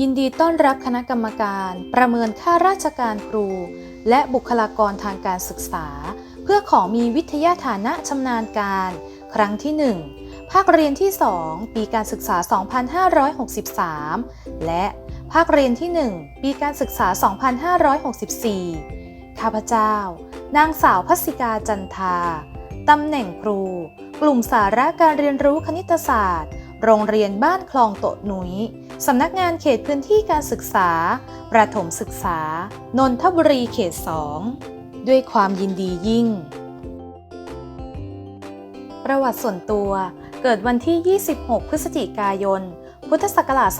ยินดีต้อนรับคณะกรรมการ ประเมินค่าราชการครู และบุคลากรทางการศึกษา เพื่อขอมีวิทยาฐานะชำนาญการ ครั้งที่ 1 ภาคเรียนที่ 2 ปีการศึกษา 2563 และภาคเรียนที่ 1 ปีการศึกษา 2564 ข้าพเจ้า นางสาวพัสิกาจันทาตำแหน่งครู กลุ่มสาระการเรียนรู้คณิตศาสตร์ โรงเรียนบ้านคลองโตะหนุย สำนักงานเขตพื้นที่การศึกษา ประถมศึกษา นนทบุรีเขต 2 ด้วยความยินดียิ่ง ประวัติส่วนตัวเกิดวันที่ 26 พฤศจิกายน พุทธศักราช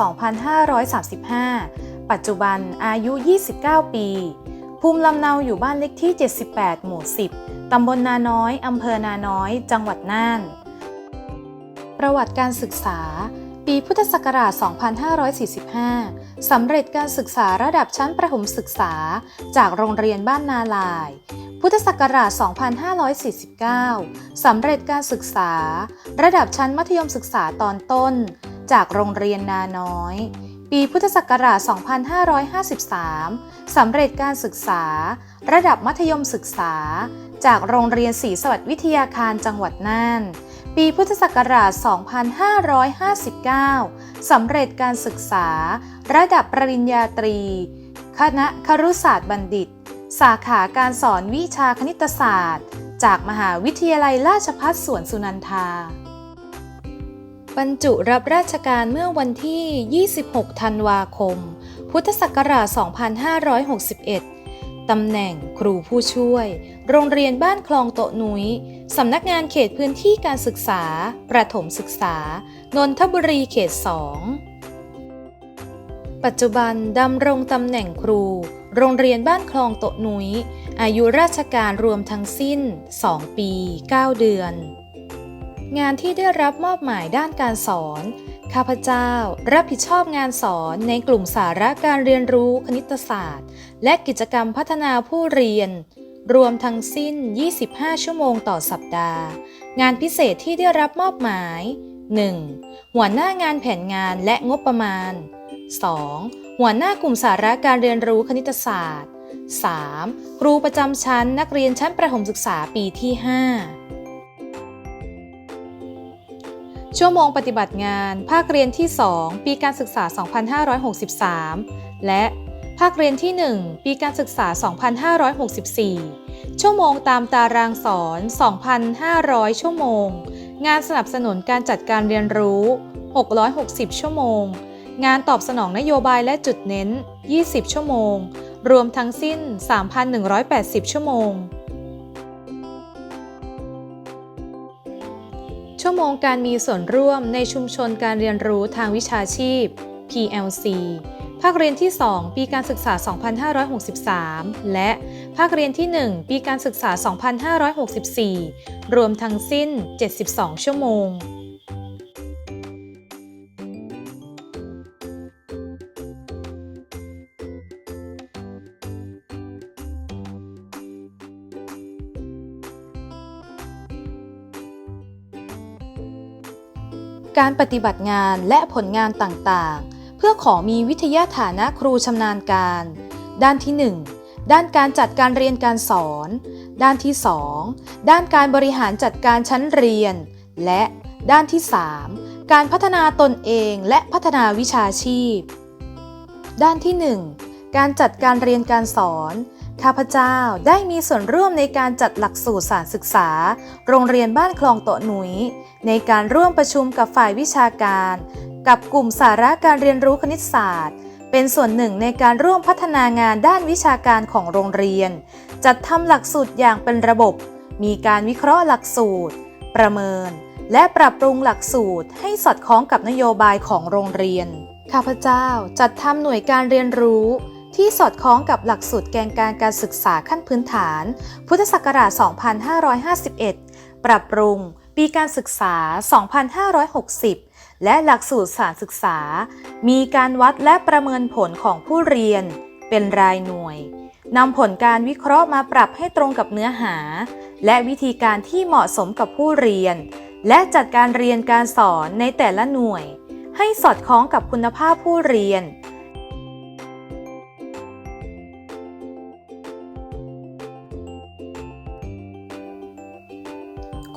2535 ปัจจุบันอายุ 29 ปี ภูมิลำเนาอยู่บ้านเลขที่ 78 หมู่ 10 ตำบลนาน้อย อำเภอนาน้อย จังหวัดน่าน ประวัติการศึกษา ปีพุทธศักราช 2545 สำเร็จการศึกษาระดับชั้นประถมศึกษา จากโรงเรียนบ้านนาลาย พุทธศักราช 2549 สำเร็จการศึกษา ระดับชั้นมัธยมศึกษาตอนต้น จากโรงเรียนนาน้อย ปีพุทธศักราช 2553 สำเร็จการศึกษา ระดับมัธยมศึกษา จากโรงเรียนศรีสวัสดิ์วิทยาคารจังหวัดน่าน ปีพุทธศักราช 2559 สำเร็จการศึกษา ระดับปริญญาตรี คณะครุศาสตร์บัณฑิต สาขาการสอนวิชาคณิตศาสตร์ จากมหาวิทยาลัยราชภัฏสวนสุนันทา บรรจุรับราชการเมื่อวันที่ 26 ธันวาคม พุทธศักราช 2561 ตำแหน่งครูผู้ช่วย โรงเรียนบ้านคลองโตะนุ้ย สำนักงานเขตพื้นที่การศึกษา ประถมศึกษา นนทบุรีเขต 2 ปัจจุบันดำรงตำแหน่งครู โรงเรียนบ้านคลองโตะนุ้ยอายุราชการรวมทั้งสิ้น 2 ปี 9 เดือน งานที่ได้รับมอบหมายด้านการสอน ข้าพเจ้า รับผิดชอบงานสอนในกลุ่มสาระการเรียนรู้คณิตศาสตร์ และกิจกรรมพัฒนาผู้เรียน รวมทั้งสิ้น 25 ชั่วโมงต่อสัปดาห์ งานพิเศษที่ได้รับมอบหมาย 1. หัวหน้างานแผนงานและงบประมาณ 2. หัวหน้ากลุ่มสาระการเรียนรู้คณิตศาสตร์ 3. ครูประจำชั้นนักเรียนชั้นประถมศึกษาปีที่ 5 ชั่วโมงปฏิบัติงาน ภาคเรียนที่ 2 ปีการศึกษา 2563 และ ภาคเรียนที่ 1 ปีการศึกษา 2564 ชั่วโมงตามตารางสอน 2,500 ชั่วโมง งานสนับสนุนการจัดการเรียนรู้ 660 ชั่วโมง งานตอบสนองนโยบายและจุดเน้น 20 ชั่วโมง รวมทั้งสิ้น 3,180 ชั่วโมง ชั่วโมงการมีส่วนร่วมในชุมชนการเรียนรู้ทางวิชาชีพ PLC าคเรียนที่ 2 ปีการศึกษา 2563 และภาคเรียนที่ 1 ปีการศึกษา 2564 รวมทั้งสิ้น 72 ชั่วโมงการปฏิบัติงานและผลงานต่างๆ พื่อขอมีวิทยาฐานะครูชำนาญการ ด้านที่ 1 ด้านการจัดการเรียนการสอน ด้านที่ 2 ด้านการบริหารจัดการชั้นเรียน และด้านที่ 3 การพัฒนาตนเองและพัฒนาวิชาชีพ ด้านที่ 1 การจัดการเรียนการสอนข้าพเจ้าได้มีส่วนร่วมในการจัดหลักสูตรสารศึกษา โรงเรียนบ้านคลองโตะหนุย ในการร่วมประชุมกับฝ่ายวิชาการ กับกลุ่มสาระการเรียนรู้คณิตศาสตร์ เป็นส่วนหนึ่งในการร่วมพัฒนางานด้านวิชาการของโรงเรียน จัดทำหลักสูตรอย่างเป็นระบบ มีการวิเคราะห์หลักสูตร ประเมิน และปรับปรุงหลักสูตรให้สอดคล้องกับนโยบายของโรงเรียน ข้าพเจ้าจัดทำหน่วยการเรียนรู้ ที่สอดคล้องกับหลักสูตรแกนการการศึกษาขั้นพื้นฐาน พุทธศักราช 2551 ปรับปรุง ปีการศึกษา 2560 และหลักสูตรสารศึกษา มีการวัดและประเมินผลของผู้เรียน เป็นรายหน่วยนำผลการวิเคราะห์มาปรับให้ตรงกับเนื้อหา และวิธีการที่เหมาะสมกับผู้เรียน และจัดการเรียนการสอนในแต่ละหน่วย ให้สอดคล้องกับคุณภาพผู้เรียน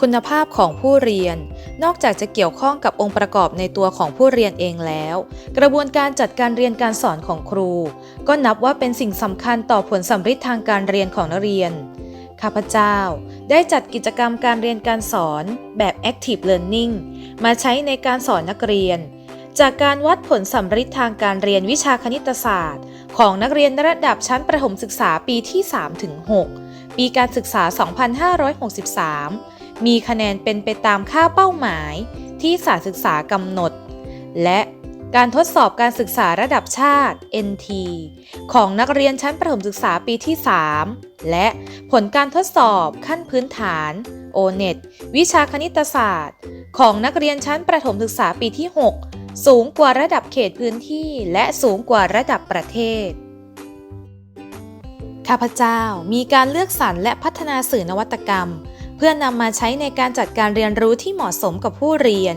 คุณภาพของผู้เรียน นอกจากจะเกี่ยวข้องกับองค์ประกอบในตัวของผู้เรียนเองแล้ว กระบวนการจัดการเรียนการสอนของครู ก็นับว่าเป็นสิ่งสำคัญต่อผลสำฤทธิ์ทางการเรียนของนักเรียน ข้าพเจ้าได้จัดกิจกรรมการเรียนการสอนแบบ Active Learning มาใช้ในการสอนนักเรียน จากการวัดผลสำฤทธิ์ทางการเรียนวิชาคณิตศาสตร์ ของนักเรียนระดับชั้นประถมศึกษาปีที่3-6ปีการศึกษา 2563 มีคะแนนเป็นไปตามค่าเป้าหมายที่สารศึกษากำหนด และการทดสอบการศึกษาระดับชาติ NT ของนักเรียนชั้นประถมศึกษาปีที่ 3 และผลการทดสอบขั้นพื้นฐาน O-NET วิชาคณิตศาสตร์ ของนักเรียนชั้นประถมศึกษาปีที่ 6 สูงกว่าระดับเขตพื้นที่ และสูงกว่าระดับประเทศ ข้าพเจ้ามีการเลือกสรรและพัฒนาสื่อนวัตกรรม เพื่อนำมาใช้ในการจัดการเรียนรู้ที่เหมาะสมกับผู้เรียน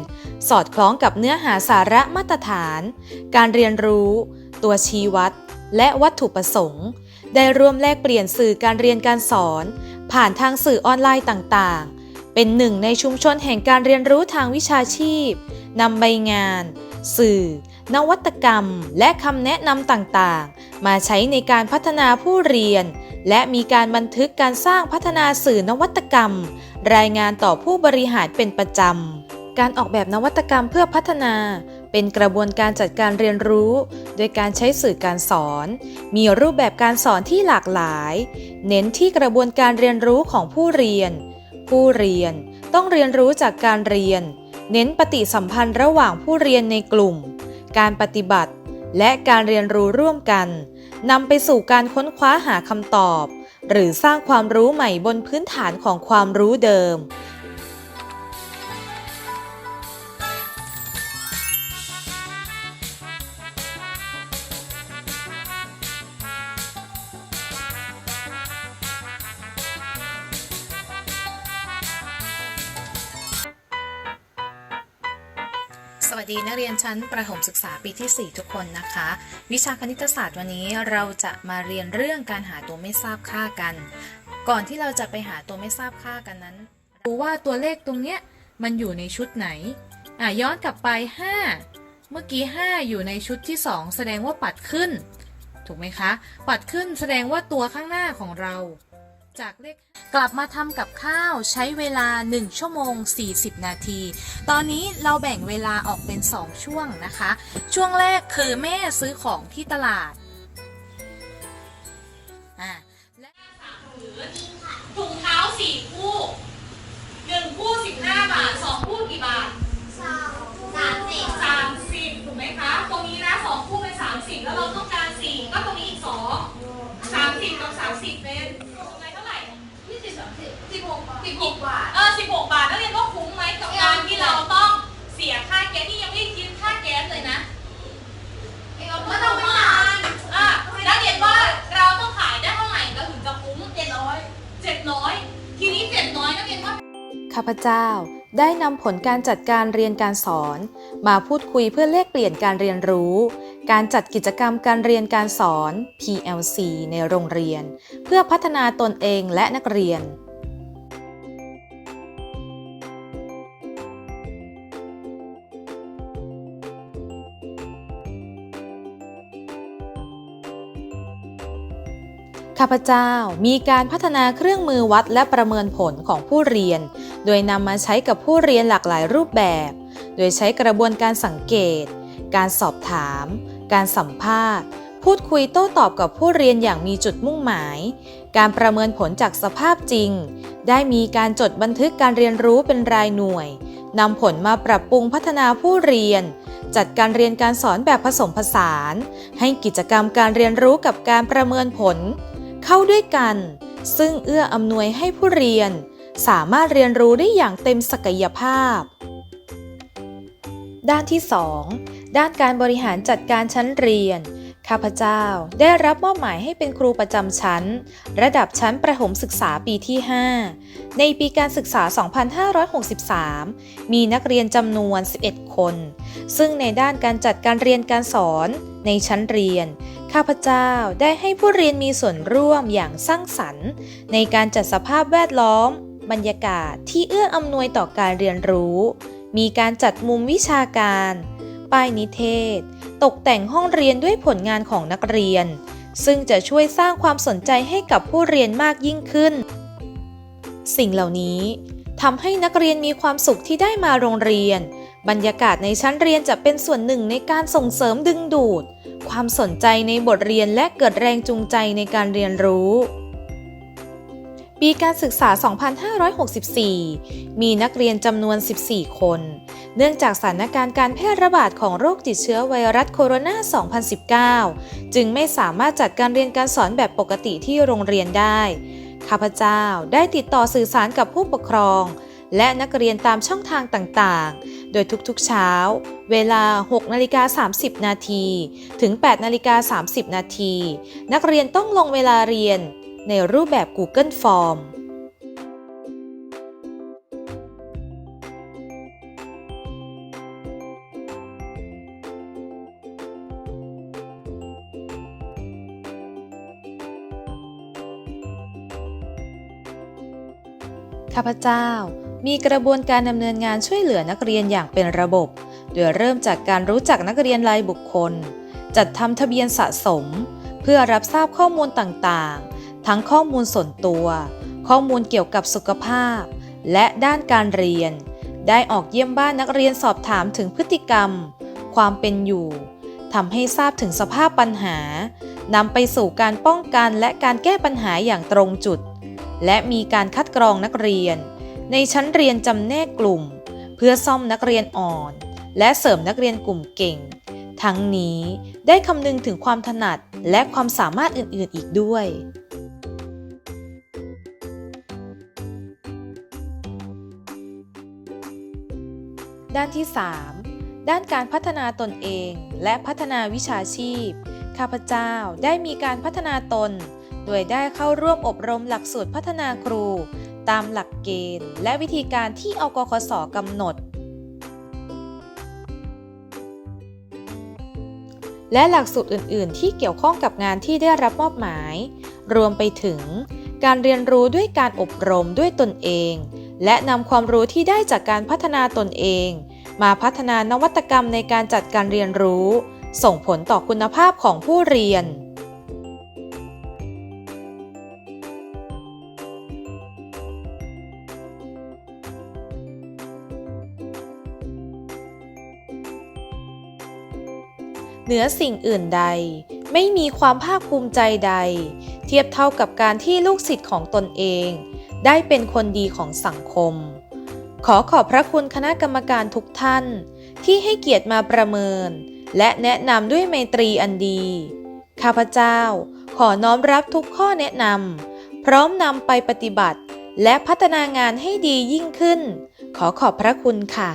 สอดคล้องกับเนื้อหาสาระมาตรฐาน การเรียนรู้ ตัวชี้วัด และวัตถุประสงค์ ได้ร่วมแลกเปลี่ยนสื่อการเรียนการสอน ผ่านทางสื่อออนไลน์ต่างๆ เป็นหนึ่งในชุมชนแห่งการเรียนรู้ทางวิชาชีพนำใบงาน สื่อ นวัตกรรม และคำแนะนำต่างๆ มาใช้ในการพัฒนาผู้เรียน และมีการบันทึกการสร้างพัฒนาสื่อนวัตกรรม รายงานต่อผู้บริหารเป็นประจำ การออกแบบนวัตกรรมเพื่อพัฒนา เป็นกระบวนการจัดการเรียนรู้ โดยการใช้สื่อการสอน มีรูปแบบการสอนที่หลากหลาย เน้นที่กระบวนการเรียนรู้ของผู้เรียน ผู้เรียนต้องเรียนรู้จากการเรียน เน้นปฏิสัมพันธ์ระหว่างผู้เรียนในกลุ่ม การปฏิบัติ และการเรียนรู้ร่วมกัน นำไปสู่การค้นคว้าหาคำตอบ หรือสร้างความรู้ใหม่บนพื้นฐานของความรู้เดิม สวัสดีนักเรียนชั้นประถมศึกษาปีที่ 4 ทุกคนนะคะ วิชาคณิตศาสตร์วันนี้เราจะมาเรียนเรื่องการหาตัวไม่ทราบค่ากัน ก่อนที่เราจะไปหาตัวไม่ทราบค่ากันนั้นดูว่าตัวเลขตรงเนี้ยมันอยู่ในชุดไหนอะย้อนกลับไป 5 เมื่อกี้ 5 อยู่ในชุดที่ 2 แสดงว่าปัดขึ้น ถูกไหมคะ ปัดขึ้นแสดงว่าตัวข้างหน้าของเรา จากเลขกลับมาทำกับข้าวใช้เวลา 1 ชั่วโมง 40 นาที ตอนนี้เราแบ่งเวลาออกเป็น 2 ช่วงนะคะ ช่วงแรกคือแม่ซื้อของที่ตลาดอ่าถุงเท้าสี่คู่หนึ่งคู่สิบห้าบาทสองคู่กี่บาทสองสามสิบสามสิบถูกไหมคะ ตรงนี้นะสองคู่เป็นสามสิบแล้วเราต้องการสี่ก็ตรงนี้อีกสองสามสิบกับสามสิบ 16 บาท เออ 16 บาทนักเรียนก็คุ้มไหมกับการที่เราต้องเสียค่าแก๊สที่ยังไม่ได้คิดค่าแก๊สเลยนะก็ต้องมาอะนักเรียนว่าเราต้องขายได้เท่าไหร่เราถึงจะคุ้ม700 700 ทีนี้ 700นักเรียนว่า ข้าพเจ้าได้นำผลการจัดการเรียนการสอน มาพูดคุยเพื่อเลกเปลี่ยนการเรียนรู้ การจัดกิจกรรมการเรียนการสอน PLC ในโรงเรียน เพื่อพัฒนาตนเองและนักเรียน ข้าพเจ้ามีการพัฒนาเครื่องมือวัดและประเมินผลของผู้เรียน โดยนำมาใช้กับผู้เรียนหลากหลายรูปแบบ โดยใช้กระบวนการสังเกต การสอบถาม การสัมภาษณ์ พูดคุยโต้ตอบกับผู้เรียนอย่างมีจุดมุ่งหมาย การประเมินผลจากสภาพจริง ได้มีการจดบันทึกการเรียนรู้เป็นรายหน่วยนำผลมาปรับปรุงพัฒนาผู้เรียน จัดการเรียนการสอนแบบผสมผสาน ให้กิจกรรมการเรียนรู้กับการประเมินผล เข้าด้วยกัน ซึ่งเอื้ออำนวยให้ผู้เรียน สามารถเรียนรู้ได้อย่างเต็มศักยภาพ ด้านที่ 2 ด้านการบริหารจัดการชั้นเรียน ข้าพเจ้าได้รับมอบหมายให้เป็นครูประจำชั้น ระดับชั้นประถมศึกษาปีที่ 5 ในปีการศึกษา 2563 มีนักเรียนจำนวน 11 คน ซึ่งในด้านการจัดการเรียนการสอนในชั้นเรียน ข้าพเจ้าได้ให้ผู้เรียนมีส่วนร่วมอย่างสร้างสรรค์ ในการจัดสภาพแวดล้อม บรรยากาศที่เอื้ออำนวยต่อการเรียนรู้ มีการจัดมุมวิชาการ ป้ายนิเทศ ตกแต่งห้องเรียนด้วยผลงานของนักเรียน ซึ่งจะช่วยสร้างความสนใจให้กับผู้เรียนมากยิ่งขึ้น สิ่งเหล่านี้ทำให้นักเรียนมีความสุขที่ได้มาโรงเรียน บรรยากาศในชั้นเรียนจะเป็นส่วนหนึ่งในการส่งเสริมดึงดูด ความสนใจในบทเรียนและเกิดแรงจูงใจในการเรียนรู้ ปีการศึกษา 2564 มีนักเรียนจำนวน 14 คน เนื่องจากสถานการณ์การแพร่ระบาดของโรคติดเชื้อไวรัสโคโรนา 2019 จึงไม่สามารถจัดการเรียนการสอนแบบปกติที่โรงเรียนได้ ข้าพเจ้าได้ติดต่อสื่อสารกับผู้ปกครอง และนักเรียนตามช่องทางต่างๆ โดยทุกๆ เช้า เวลา 6นาฬิกา30 นาที ถึง 8นาฬิกา30 นาที นักเรียนต้องลงเวลาเรียน ในรูปแบบ Google Form ข้าพเจ้ามีกระบวนการดำเนินงานช่วยเหลือนักเรียนอย่างเป็นระบบ โดยเริ่มจากการรู้จักนักเรียนรายบุคคล จัดทำทะเบียนสะสม เพื่อรับทราบข้อมูลต่าง ทั้งข้อมูลส่วนตัว ข้อมูลเกี่ยวกับสุขภาพ และด้านการเรียน ได้ออกเยี่ยมบ้านนักเรียนสอบถามถึงพฤติกรรม ความเป็นอยู่ทำให้ทราบถึงสภาพปัญหานำไปสู่การป้องกันและการแก้ปัญหาอย่างตรงจุด และมีการคัดกรองนักเรียน ในชั้นเรียนจำแนกกลุ่ม เพื่อซ่อมนักเรียนอ่อน และเสริมนักเรียนกลุ่มเก่ง ทั้งนี้ได้คำนึงถึงความถนัดและความสามารถอื่นๆอีกด้วย ด้านที่ 3 ด้านการพัฒนาตนเองและพัฒนาวิชาชีพ ข้าพเจ้าได้มีการพัฒนาตน โดยได้เข้าร่วมอบรมหลักสูตรพัฒนาครู ตามหลักเกณฑ์ และวิธีการที่อกคสกำหนด และหลักสูตรอื่น ๆ ที่เกี่ยวข้องกับงานที่ได้รับมอบหมาย รวมไปถึง การเรียนรู้ด้วยการอบรมด้วยตนเอง และนำความรู้ที่ได้จากการพัฒนาตนเอง มาพัฒนานวัตกรรมในการจัดการเรียนรู้ ส่งผลต่อคุณภาพของผู้เรียน เหนือสิ่งอื่นใด ไม่มีความภาคภูมิใจใด เทียบเท่ากับการที่ลูกศิษย์ของตนเอง ได้เป็นคนดีของสังคม ขอขอบพระคุณคณะกรรมการทุกท่าน ที่ให้เกียรติมาประเมิน และแนะนำด้วยไมตรีอันดี ข้าพเจ้าขอน้อมรับทุกข้อแนะนำพร้อมนำไปปฏิบัติ และพัฒนางานให้ดียิ่งขึ้น ขอขอบพระคุณค่ะ